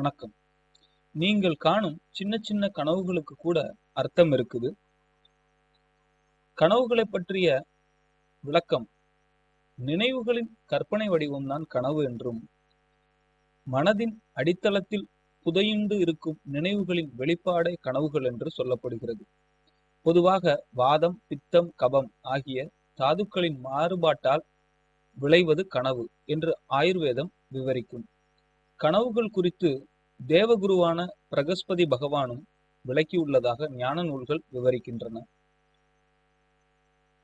வணக்கம். நீங்கள் காணும் சின்ன சின்ன கனவுகளுக்கு கூட அர்த்தம் இருக்குது. கனவுகளை பற்றிய விளக்கம் நினைவுகளின் கற்பனை வடிவம்தான் கனவு என்றும் மனதின் அடித்தளத்தில் புதையுண்டு இருக்கும் நினைவுகளின் வெளிப்பாடே கனவுகள் என்று சொல்லப்படுகிறது. பொதுவாக வாதம் பித்தம் கபம் ஆகிய தாதுக்களின் மாறுபாட்டால் விளைவது கனவு என்று ஆயுர்வேதம் விவரிக்கும். கனவுகள் குறித்து தேவகுருவான பிரகஸ்பதி பகவானும் விளக்கியுள்ளதாக ஞான நூல்கள் விவரிக்கின்றன.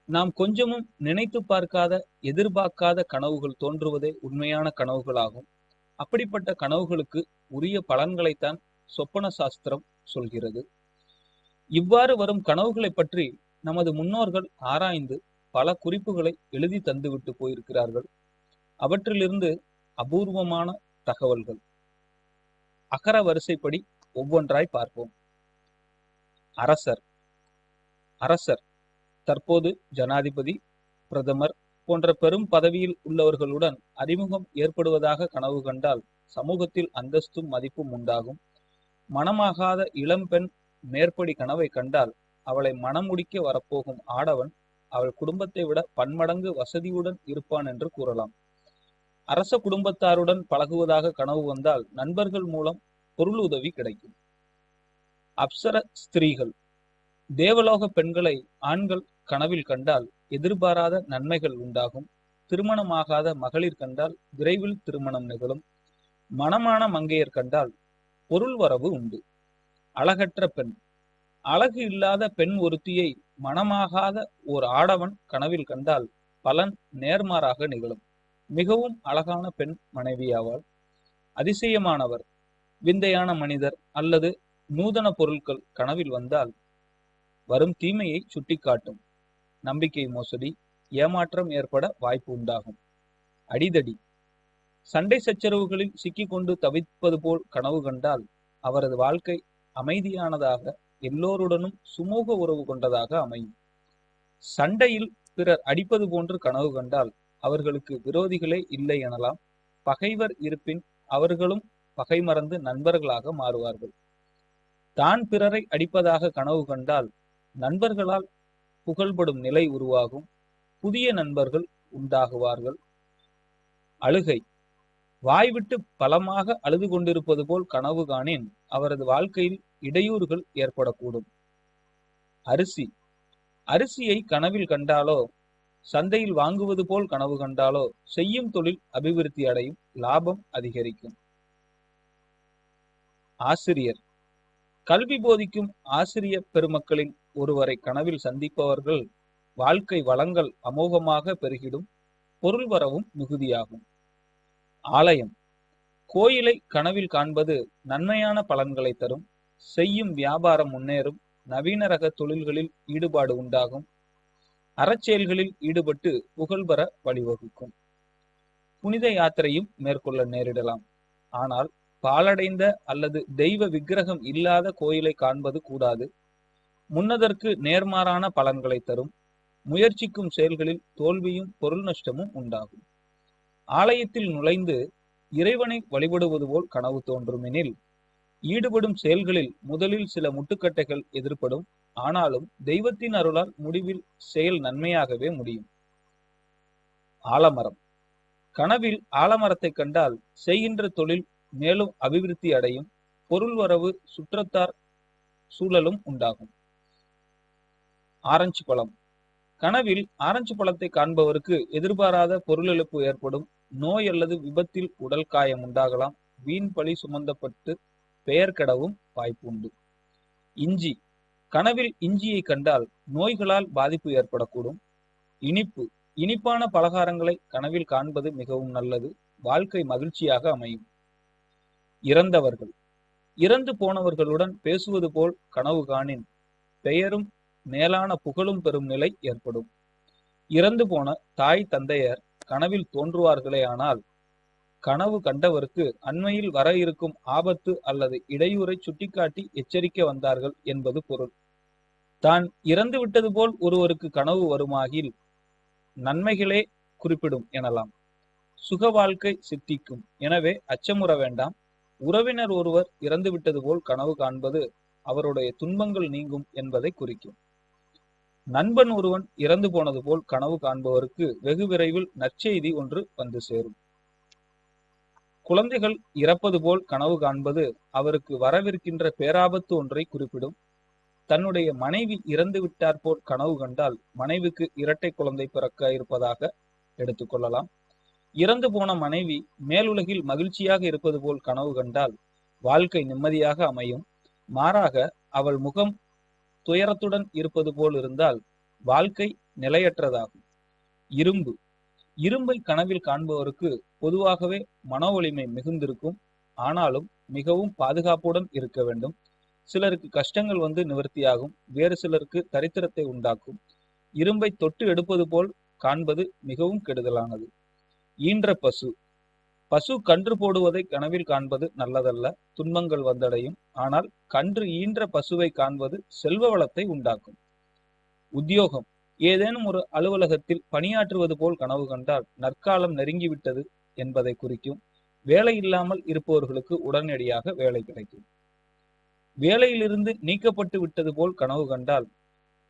நாம் கொஞ்சமும் நினைத்து பார்க்காத எதிர்பார்க்காத கனவுகள் தோன்றுவதே உண்மையான கனவுகளாகும். அப்படிப்பட்ட கனவுகளுக்கு உரிய பலன்களைத்தான் சொப்பன சாஸ்திரம் சொல்கிறது. இவ்வாறு வரும் கனவுகளை பற்றி நமது முன்னோர்கள் ஆராய்ந்து பல குறிப்புகளை எழுதி தந்துவிட்டு போயிருக்கிறார்கள். அவற்றிலிருந்து அபூர்வமான தகவல்கள். அகர வரிசைப்படி ஒவ்வொன்றாய் பார்ப்போம். அரசர். அரசர் தற்போது ஜனாதிபதி பிரதமர் போன்ற பெரும் பதவியில் உள்ளவர்களுடன் அறிமுகம் ஏற்படுவதாக கனவு கண்டால் சமூகத்தில் அந்தஸ்தும் மதிப்பும் உண்டாகும். மனமாகாத இளம்பெண் மேற்படி கனவை கண்டால் அவளை மனமுடிக்க வரப்போகும் ஆடவன் அவள் குடும்பத்தை விட பன்மடங்கு வசதியுடன் இருப்பான் என்று கூறலாம். அரச குடும்பத்தாருடன் பழகுவதாக கனவு வந்தால் நண்பர்கள் மூலம் பொருள் உதவி கிடைக்கும். அப்சர ஸ்திரீகள். தேவலோக பெண்களை ஆண்கள் கனவில் கண்டால் எதிர்பாராத நன்மைகள் உண்டாகும். திருமணமாகாத மகளிர் கண்டால் விரைவில் திருமணம் நிகழும். மனமான மங்கையர் கண்டால் பொருள் வரவு உண்டு. அழகற்ற பெண். அழகு இல்லாத பெண் ஒருத்தியை மனமாகாத ஓர் ஆடவன் கனவில் கண்டால் பலன் நேர்மாறாக நிகழும். மிகவும் அழகான பெண் மனைவியாவாள் அதிசயமானவர் விந்தையான மனிதர் அல்லது நூதன பொருட்கள் கனவில் வந்தால் வரும் தீமையை சுட்டிக்காட்டும். நம்பிக்கை மோசடி ஏமாற்றம் ஏற்பட வாய்ப்பு உண்டாகும். அடிதடி சண்டை சச்சரவுகளில் சிக்கிக்கொண்டு தவிப்பது போல் கனவு கண்டால் அவரது வாழ்க்கை அமைதியானதாக எல்லோருடனும் சுமூக உறவு கொண்டதாக அமையும். சண்டையில் பிறர் அடிப்பது போன்று கனவு கண்டால் அவர்களுக்கு விரோதிகளே இல்லை எனலாம். பகைவர் இருப்பின் அவர்களும் பகை மறந்து நண்பர்களாக மாறுவார்கள். தான் பிறரை அடிப்பதாக கனவு கண்டால் நண்பர்களால் புகழ்படும் நிலை உருவாகும். புதிய நண்பர்கள் உண்டாகுவார்கள். அழுகை. வாய்விட்டு பலமாக அழுது கொண்டிருப்பது போல் கனவு காணேன். அவரது வாழ்க்கையில் இடையூறுகள் ஏற்படக்கூடும். அரிசி. அரிசியை கனவில் கண்டாலோ சந்தையில் வாங்குவது போல் கனவு கண்டாலோ செய்யும் தொழில் அபிவிருத்தி அடையும் லாபம் அதிகரிக்கும். ஆசிரியர். கல்வி போதிக்கும் ஆசிரிய பெருமக்களின் ஒருவரை கனவில் சந்திப்பவர்கள் வாழ்க்கை வளங்கள் அமோகமாக பெருகிடும் பொருள் வரவும் மிகுதியாகும். ஆலயம். கோயிலை கனவில் காண்பது நன்மையான பலன்களை தரும் செய்யும் வியாபாரம் முன்னேறும் நவீன ரக தொழில்களில் ஈடுபாடு உண்டாகும் அறச்செயல்களில் ஈடுபட்டு புகழ்பெற வழிவகுக்கும். புனித யாத்திரையும் மேற்கொள்ள நேரிடலாம். ஆனால் பாலடைந்த அல்லது தெய்வ விக்கிரகம் இல்லாத கோயிலை காண்பது கூடாது. முன்னதற்கு நேர்மாறான பலன்களை தரும். முயற்சிக்கும் செயல்களில் தோல்வியும் பொருள் நஷ்டமும் உண்டாகும். ஆலயத்தில் நுழைந்து இறைவனை வழிபடுவது போல் கனவு தோன்றுமெனில் ஈடுபடும் செயல்களில் முதலில் சில முட்டுக்கட்டைகள் எதிர்ப்படும் ஆனாலும் தெய்வத்தின் அருளால் முடிவில் செயல் நன்மையாகவே முடியும். ஆலமரம். கனவில் ஆலமரத்தை கண்டால் செய்கின்ற தொழில் மேலும் அபிவிருத்தி அடையும் பொருள் வரவு சுற்றத்தார் சூழலும் உண்டாகும். ஆரஞ்சு பழம். கனவில் ஆரஞ்சு பழத்தை காண்பவருக்கு எதிர்பாராத பொருளிழப்பு ஏற்படும். நோய் அல்லது விபத்தில் உடல் காயம் உண்டாகலாம். வீண் பழி சுமந்தப்பட்டு பெயர் கெடவும் வாய்ப்பு உண்டு இஞ்சி. கனவில் இஞ்சியை கண்டால் நோய்களால் பாதிப்பு ஏற்படக்கூடும். இனிப்பு இனிப்பான பலகாரங்களை கனவில் காண்பது மிகவும் நல்லது. வாழ்க்கை மகிழ்ச்சியாக அமையும். இறந்தவர்கள். இறந்து போனவர்களுடன் பேசுவது போல் கனவு காணின். பெயரும் மேலான புகழும் பெறும் நிலை ஏற்படும். இறந்து போன தாய் தந்தையர் கனவில் தோன்றுவார்களே ஆனால் கனவு கண்டவருக்கு அண்மையில் வர இருக்கும் ஆபத்து அல்லது இடையூறை சுட்டிக்காட்டி எச்சரிக்க வந்தார்கள் என்பது பொருள். தான் இறந்து விட்டது போல் ஒருவருக்கு கனவு வருமாகில் நன்மைகளே குறிப்பிடும் எனலாம். சுக வாழ்க்கை சித்திக்கும். எனவே அச்சமுற வேண்டாம். உறவினர் ஒருவர் இறந்து விட்டது போல் கனவு காண்பது அவருடைய துன்பங்கள் நீங்கும் என்பதை குறிக்கும். நண்பன் ஒருவன் இறந்து போனது போல் கனவு காண்பவருக்கு வெகு விரைவில் நற்செய்தி ஒன்று வந்து சேரும். குழந்தைகள் இறப்பது போல் கனவு காண்பது அவருக்கு வரவிருக்கின்ற பேராபத்து ஒன்றை குறிப்பிடும். தன்னுடைய மனைவி இறந்து விட்டார் போல் கனவு கண்டால் மனைவிக்கு இரட்டை குழந்தை பிறக்க இருப்பதாக எடுத்துக்கொள்ளலாம் இறந்து போன மனைவி மேலுலகில் மகிழ்ச்சியாக இருப்பது போல் கனவு கண்டால் வாழ்க்கை நிம்மதியாக அமையும். மாறாக அவள் முகம் துயரத்துடன் இருப்பது போல் இருந்தால் வாழ்க்கை நிலையற்றதாகும். இரும்பு. இரும்பை கனவில் காண்பவருக்கு பொதுவாகவே மன வலிமை மிகுந்திருக்கும். ஆனாலும் மிகவும் பாதுகாப்புடன் இருக்க வேண்டும். சிலருக்கு கஷ்டங்கள் வந்து நிவர்த்தியாகும் வேறு சிலருக்கு தரித்திரத்தை உண்டாக்கும். இரும்பை தொட்டு எடுப்பது போல் காண்பது மிகவும் கெடுதலானது. ஈன்ற பசு. பசு கன்று போடுவதை கனவில் காண்பது நல்லதல்ல துன்பங்கள் வந்தடையும். ஆனால் கன்று ஈன்ற பசுவை காண்பது செல்வ வளத்தை உண்டாக்கும். உத்தியோகம். ஏதேனும் ஒரு அலுவலகத்தில் பணியாற்றுவது போல் கனவு கண்டால் நற்காலம் நெருங்கிவிட்டது என்பதை குறிக்கும். வேலை இல்லாமல் இருப்பவர்களுக்கு உடனடியாக வேலை கிடைக்கும். வேலையிலிருந்து நீக்கப்பட்டு விட்டது போல் கனவு கண்டால்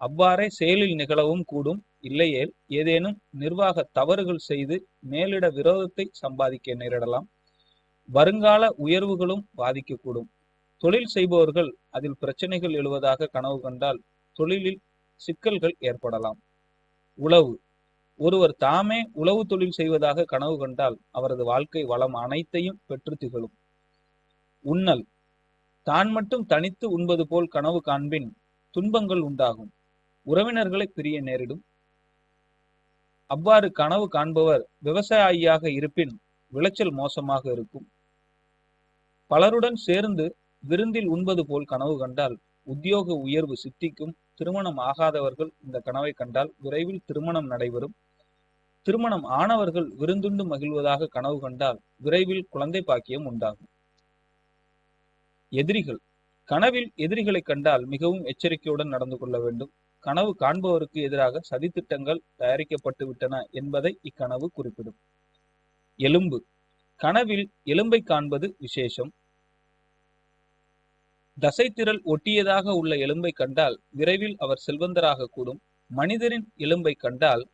அவ்வாறே செயலில் நிகழவும் கூடும். இல்லையேல் ஏதேனும் நிர்வாக தவறுகள் செய்து மேலிட விரோதத்தை சம்பாதிக்க நேரிடலாம். வருங்கால உயர்வுகளும் பாதிக்கக்கூடும். தொழில் செய்பவர்கள் அதில் பிரச்சனைகள் எழுவதாக கனவு கண்டால் தொழிலில் சிக்கல்கள் ஏற்படலாம். உளவு. ஒருவர் தாமே உளவு தொழில் செய்வதாக கனவு கண்டால் அவரது வாழ்க்கை வளம் அனைத்தையும் பெற்று திகழும். உண்ணல். தான் மட்டும் தனித்து உண்பது போல் கனவு காண்பின் துன்பங்கள் உண்டாகும். உறவினர்களை பிரிய நேரிடும். அவ்வாறு கனவு காண்பவர் விவசாயியாக இருப்பின் விளைச்சல் மோசமாக இருக்கும். பலருடன் சேர்ந்து விருந்தில் உண்பது போல் கனவு கண்டால் உத்தியோக உயர்வு சித்திக்கும். திருமணம் ஆகாதவர்கள் இந்த கனவை கண்டால் விரைவில் திருமணம் நடைபெறும். திருமணம் ஆனவர்கள் விருந்துண்டு மகிழ்வதாக கனவு கண்டால் விரைவில் குழந்தை பாக்கியம் உண்டாகும். எதிரிகள். கனவில் எதிரிகளை கண்டால் மிகவும் எச்சரிக்கையுடன் நடந்து கொள்ள வேண்டும். கனவு காண்பவருக்கு எதிராக சதித்திட்டங்கள் தயாரிக்கப்பட்டு விட்டன என்பதை இக்கனவு குறிப்பிடும். எலும்பு. கனவில் எலும்பை காண்பது விசேஷம். தசைத்திரள் ஒட்டியதாக உள்ள எலும்பை கண்டால் விரைவில் அவர் செல்வந்தராக கூடும். மனிதரின் எலும்பை கண்டால்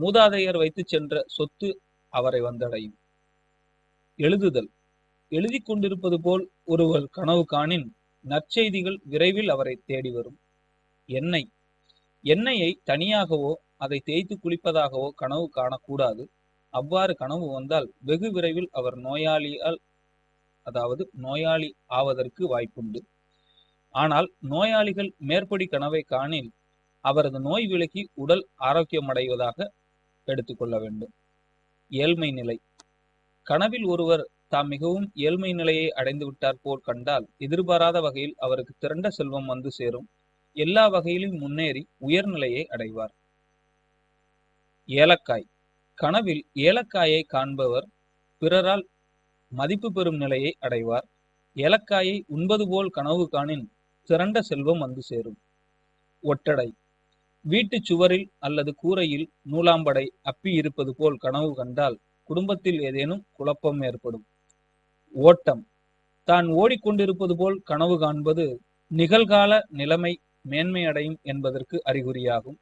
மூதாதையர் வைத்து சென்ற சொத்து அவரை வந்தடையும். எழுதுதல். எழுதி கொண்டிருப்பது போல் ஒருவர் கனவு காணின் நற்செய்திகள் விரைவில் அவரை தேடி வரும். எண்ணெய். எண்ணெயை தனியாகவோ அதை தேய்த்து குளிப்பதாகவோ கனவு காணக்கூடாது. அவ்வாறு கனவு வந்தால் வெகு விரைவில் அவர் நோயாளியால் அதாவது நோயாளி ஆவதற்கு வாய்ப்புண்டு. ஆனால் நோயாளிகள் மேற்படி கனவை காணில் அவரது நோய் விலகி உடல் ஆரோக்கியமடைவதாக எடுத்துக்கொள்ள வேண்டும். ஏழ்மை நிலை. கனவில் ஒருவர் தாம் மிகவும் ஏழ்மை நிலையை அடைந்து விட்டார் போல் கண்டால் எதிர்பாராத வகையில் அவருக்கு திரண்ட செல்வம் வந்து சேரும். எல்லா வகையிலும் முன்னேறி உயர்நிலையை அடைவார். ஏலக்காய். கனவில் ஏலக்காயை காண்பவர் பிறரால் மதிப்பு பெறும் நிலையை அடைவார். ஏலக்காயை உண்பது போல் கனவு காணின் திரண்ட செல்வம் வந்து சேரும். ஒட்டடை. வீட்டு சுவரில் அல்லது கூரையில் நூலாம்படை அப்பி இருப்பது போல் கனவு கண்டால் குடும்பத்தில் ஏதேனும் குழப்பம் ஏற்படும். ஓட்டம். தான் ஓடிக்கொண்டிருப்பது போல் கனவு காண்பது நிகழ்கால நிலைமை மேன்மை அடையும் என்பதற்கு அறிகுறியாகும்.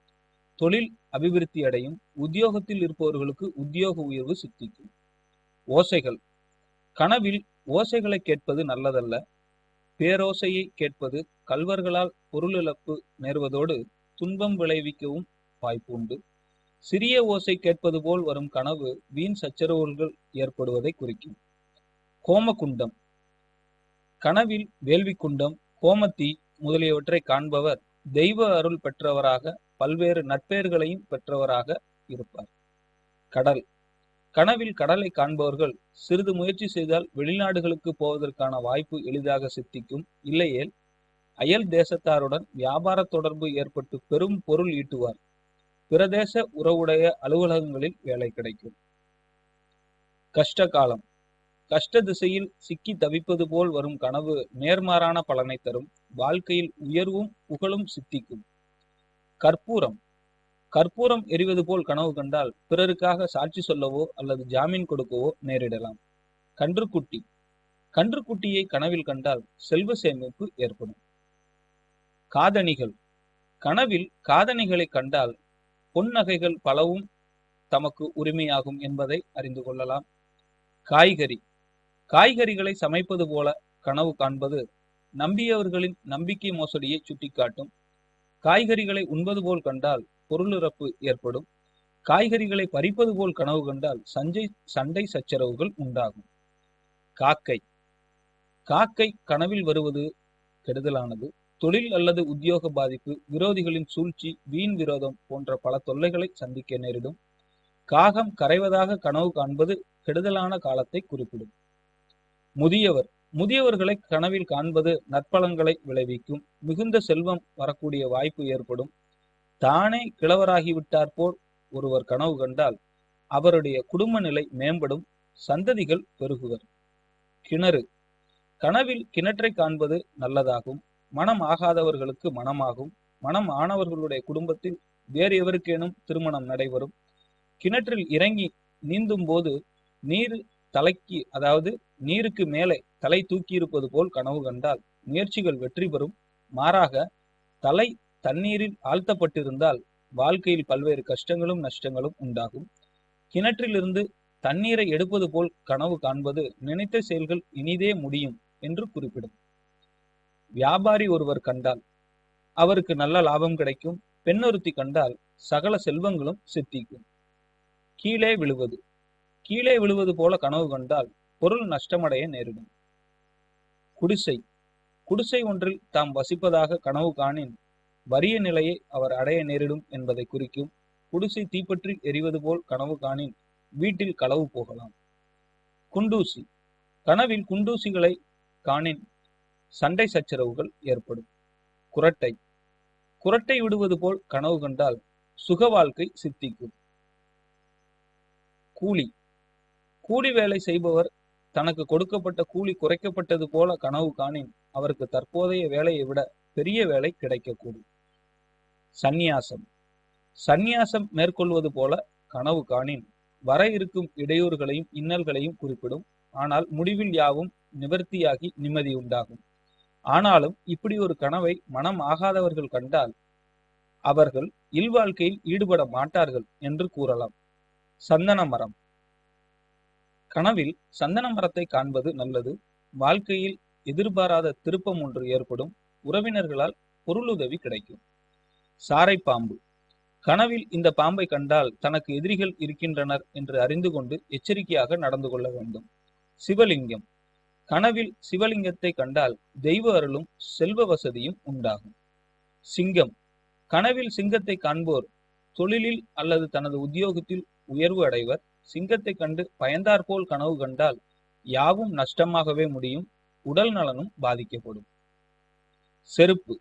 தொழில் அபிவிருத்தி அடையும். உத்தியோகத்தில் இருப்பவர்களுக்கு உத்தியோக உயர்வு சித்திக்கும். ஓசைகள். கனவில் ஓசைகளை கேட்பது நல்லதல்ல. பேரோசையை கேட்பது கல்வர்களால் பொருள் இழப்பு நேர்வதோடு துன்பம் விளைவிக்கவும் வாய்ப்பு உண்டு சிறிய ஓசை கேட்பது போல் வரும் கனவு வீண் சச்சரவுகள் ஏற்படுவதை குறிக்கும். கோமகுண்டம். கனவில் வேள்விக்குண்டம் கோமத்தி முதலியவற்றை காண்பவர் தெய்வ அருள் பெற்றவராக பல்வேறு நட்பெயர்களையும் பெற்றவராக இருப்பார். கடல். கனவில் கடலை காண்பவர்கள் சிறிது முயற்சி செய்தால் வெளிநாடுகளுக்கு போவதற்கான வாய்ப்பு எளிதாக சித்திக்கும். இல்லையேல் அயல் தேசத்தாருடன் வியாபார தொடர்பு ஏற்பட்டு பெரும் பொருள் ஈட்டுவார். பிரதேச உறவுடைய அலுவலகங்களில் வேலை கிடைக்கும். கஷ்ட காலம் கஷ்ட திசையில் சிக்கி தவிப்பது போல் வரும் கனவு நேர்மாறான பலனை தரும். வாழ்க்கையில் உயர்வும் புகழும் சித்திக்கும். கற்பூரம். கற்பூரம் எரிவது போல் கனவு கண்டால் பிறருக்காக சாட்சி சொல்லவோ அல்லது ஜாமீன் கொடுக்கவோ நேரிடலாம். கன்றுக்குட்டி. கன்றுக்குட்டியை கனவில் கண்டால் செல்வ சேமிப்பு ஏற்படும். காதணிகள். கனவில் காதணிகளை கண்டால் பொன் நகைகள் பலவும் தமக்கு உரிமையாகும் என்பதை அறிந்து கொள்ளலாம். காய்கறி. காய்கறிகளை சமைப்பது போல கனவு காண்பது நம்பியவர்களின் நம்பிக்கை மோசடியை சுட்டிக்காட்டும். காய்கறிகளை உண்பது போல் கண்டால் பொருளிறப்பு ஏற்படும். காய்கறிகளை பறிப்பது போல் கனவு கண்டால் சஞ்சை சண்டை சச்சரவுகள் உண்டாகும். காக்கை. காக்கை கனவில் வருவது கெடுதலானது. தொழில் அல்லது உத்தியோக பாதிப்பு விரோதிகளின் சூழ்ச்சி வீண் விரோதம் போன்ற பல தொல்லைகளை சந்திக்க நேரிடும். காகம் கரைவதாக கனவு காண்பது கெடுதலான காலத்தை குறிப்பிடும். முதியவர். முதியவர்களை கனவில் காண்பது நற்பலன்களை விளைவிக்கும். மிகுந்த செல்வம் வரக்கூடிய வாய்ப்பு ஏற்படும். தானே கிழவராகிவிட்டார் போல் ஒருவர் கனவு கண்டால் அவருடைய குடும்ப நிலை மேம்படும். சந்ததிகள் பெருகுவர். கிணறு. கனவில் கிணற்றை காண்பது நல்லதாகும். மனம் ஆகாதவர்களுக்கு மனமாகும். மனம் ஆனவர்களுடைய குடும்பத்தில் வேறு எவருக்கேனும் திருமணம் நடைபெறும். கிணற்றில் இறங்கி நீந்தும் போது நீர் தலைக்கு அதாவது நீருக்கு மேலே தலை தூக்கியிருப்பது போல் கனவு கண்டால் முயற்சிகள் வெற்றி பெறும். மாறாக தலை தண்ணீரில் ஆழ்த்தப்பட்டிருந்தால் வாழ்க்கையில் பல்வேறு கஷ்டங்களும் நஷ்டங்களும் உண்டாகும். கிணற்றிலிருந்து தண்ணீரை எடுப்பது போல் கனவு காண்பது நினைத்த செயல்கள் இனிதே முடியும் என்று குறிப்பிடும். வியாபாரி ஒருவர் கண்டால் அவருக்கு நல்ல லாபம் கிடைக்கும். பெண்ணொருத்தி கண்டால் சகல செல்வங்களும் சித்திக்கும். கீழே விழுவது. கீழே விழுவது போல கனவு கண்டால் பொருள் நஷ்டமடைய நேரிடும். குடிசை. குடிசை ஒன்றில் தாம் வசிப்பதாக கனவு காணின் வறிய நிலையை அவர் அடைய நேரிடும் என்பதை குறிக்கும் குடிசை தீப்பற்றி எரிவது போல் கனவு காணின் வீட்டில் களவு போகலாம். குண்டூசி. கனவில் குண்டூசிகளை காணின் சண்டை சச்சரவுகள் ஏற்படும். குரட்டை. குரட்டை விடுவது போல் கனவு கண்டால் சுக வாழ்க்கை சித்திக்கும். கூலி. கூலி வேலை செய்பவர் தனக்கு கொடுக்கப்பட்ட கூலி குறைக்கப்பட்டது போல கனவு காணின். அவருக்கு தற்போதைய வேலையை விட பெரிய வேலை கிடைக்கக்கூடும். சந்நியாசம். சந்நியாசம் மேற்கொள்வது போல கனவு காணின். வர இருக்கும் இடையூறுகளையும் இன்னல்களையும் குறிப்பிடும். ஆனால் முடிவில் யாவும் நிவர்த்தியாகி நிம்மதி உண்டாகும். ஆனாலும் இப்படி ஒரு கனவை மனம் ஆகாதவர்கள் கண்டால் அவர்கள் இல்வாழ்க்கையில் ஈடுபட மாட்டார்கள் என்று கூறலாம். சந்தன மரம். கனவில் சந்தன மரத்தை காண்பது நல்லது. வாழ்க்கையில் எதிர்பாராத திருப்பம் ஒன்று ஏற்படும். உறவினர்களால் பொருளுதவி கிடைக்கும். சாரை பாம்பு. கனவில் இந்த பாம்பை கண்டால் தனக்கு எதிரிகள் இருக்கின்றனர் என்று அறிந்து கொண்டு எச்சரிக்கையாக நடந்து கொள்ள வேண்டும். சிவலிங்கம். கனவில் சிவலிங்கத்தை கண்டால் தெய்வ அருளும் செல்வ வசதியும் உண்டாகும். சிங்கம். கனவில் சிங்கத்தை காண்போர் தொழிலில் அல்லது தனது உத்தியோகத்தில் உயர்வு அடைவர். சிங்கத்தை கண்டு பயந்தாற்போல் கனவு கண்டால் யாவும் நஷ்டமாகவே முடியும் உடல் நலனும் பாதிக்கப்படும். செருப்பு.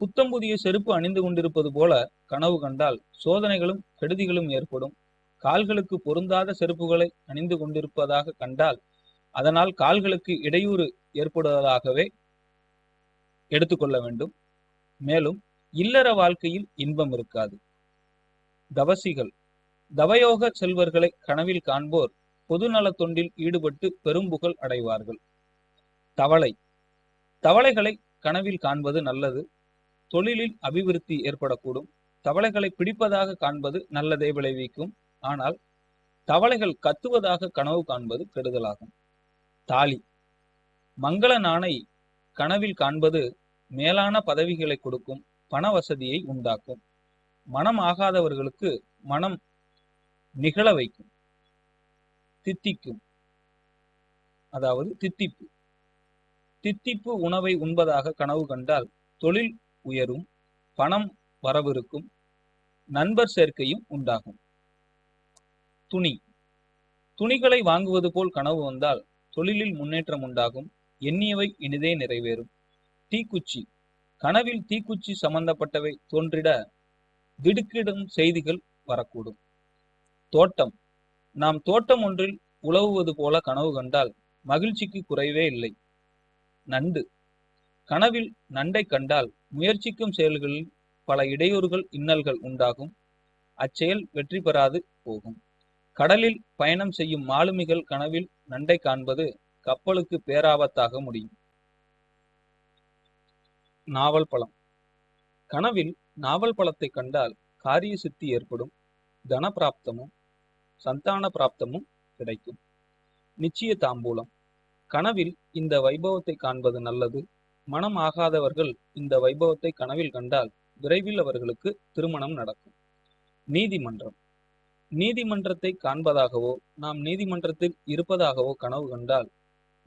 புத்தம் புதிய செருப்பு அணிந்து கொண்டிருப்பது போல கனவு கண்டால் சோதனைகளும் கெடுதிகளும் ஏற்படும். கால்களுக்கு பொருந்தாத செருப்புகளை அணிந்து கொண்டிருப்பதாக கண்டால் அதனால் கால்களுக்கு இடையூறு ஏற்படுவதாகவே எடுத்துக்கொள்ள வேண்டும். மேலும் இல்லற வாழ்க்கையில் இன்பம் இருக்காது. தவசிகள். தவயோக செல்வர்களை கனவில் காண்போர் பொதுநல தொண்டில் ஈடுபட்டு பெரும்புகழ் அடைவார்கள். தவளை. தவளைகளை கனவில் காண்பது நல்லது. தொழிலில் அபிவிருத்தி ஏற்படக்கூடும். தவளைகளை பிடிப்பதாக காண்பது நல்லதே விளைவிக்கும். ஆனால் தவளைகள் கத்துவதாக கனவு காண்பது கெடுதலாகும். தாலி. மங்கள நாணை கனவில் காண்பது மேலான பதவிகளை கொடுக்கும் பண வசதியை உண்டாக்கும். மனம் ஆகாதவர்களுக்கு மனம் நிகழ வைக்கும். தித்திக்கும். அதாவது தித்திப்பு. தித்திப்பு உணவை உண்பதாக கனவு கண்டால் தொழில் உயரும் பணம் வரவிருக்கும் நண்பர் சேர்க்கையும் உண்டாகும். துணி. துணிகளை வாங்குவது போல் கனவு வந்தால் தொழிலில் முன்னேற்றம் உண்டாகும் எண்ணியவை இனிதே நிறைவேறும். தீக்குச்சி. கனவில் தீக்குச்சி சம்பந்தப்பட்டவை தோன்றிட திடுக்கிடும் செய்திகள் வரக்கூடும். தோட்டம். நாம் தோட்டம் ஒன்றில் உழவுவது போல கனவு கண்டால் மகிழ்ச்சிக்கு குறைவே இல்லை. நண்டு. கனவில் நண்டை கண்டால் முயற்சிக்கும் செயல்களில் பல இடையூறுகள் இன்னல்கள் உண்டாகும். அச்செயல் வெற்றி பெறாது போகும். கடலில் பயணம் செய்யும் மாலுமிகள் கனவில் நண்டை காண்பது கப்பலுக்கு பேராபத்தாக முடியும். நாவல் பழம். கனவில் நாவல் பழத்தை கண்டால் காரிய சித்தி ஏற்படும் தன பிராப்தமும் சந்தான பிராப்தமும் கிடைக்கும். நிச்சய தாம்பூலம். கனவில் இந்த வைபவத்தை காண்பது நல்லது. மனம் ஆகாதவர்கள் இந்த வைபவத்தை கனவில் கண்டால் விரைவில் அவர்களுக்கு திருமணம் நடக்கும். நீதிமன்றம். நீதிமன்றத்தை காண்பதாகவோ நாம் நீதிமன்றத்தில் இருப்பதாகவோ கனவு கண்டால்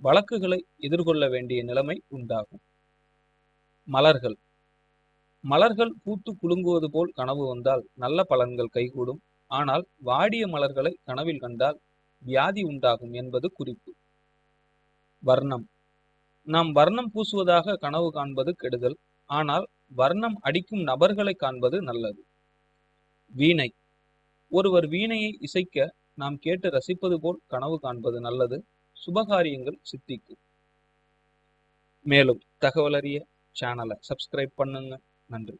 வழக்குகளை எதிர்கொள்ள வேண்டிய நிலைமை உண்டாகும். மலர்கள். மலர்கள் பூத்து குலுங்குவது போல் கனவு வந்தால் நல்ல பலன்கள் கைகூடும். ஆனால் வாடிய மலர்களை கனவில் கண்டால் வியாதி உண்டாகும் என்பது குறிப்பு. வர்ணம். நாம் வர்ணம் பூசுவதாக கனவு காண்பது கெடுதல் ஆனால் வர்ணம் அடிக்கும் நபர்களை காண்பது நல்லது. வீணை. ஒருவர் வீணையை இசைக்க நாம் கேட்டு ரசிப்பது போல் கனவு காண்பது நல்லது சுபகாரியங்கள் சித்திக்கும் மேலும் தகவலறிய சேனலை சப்ஸ்கிரைப் பண்ணுங்க. நன்றி.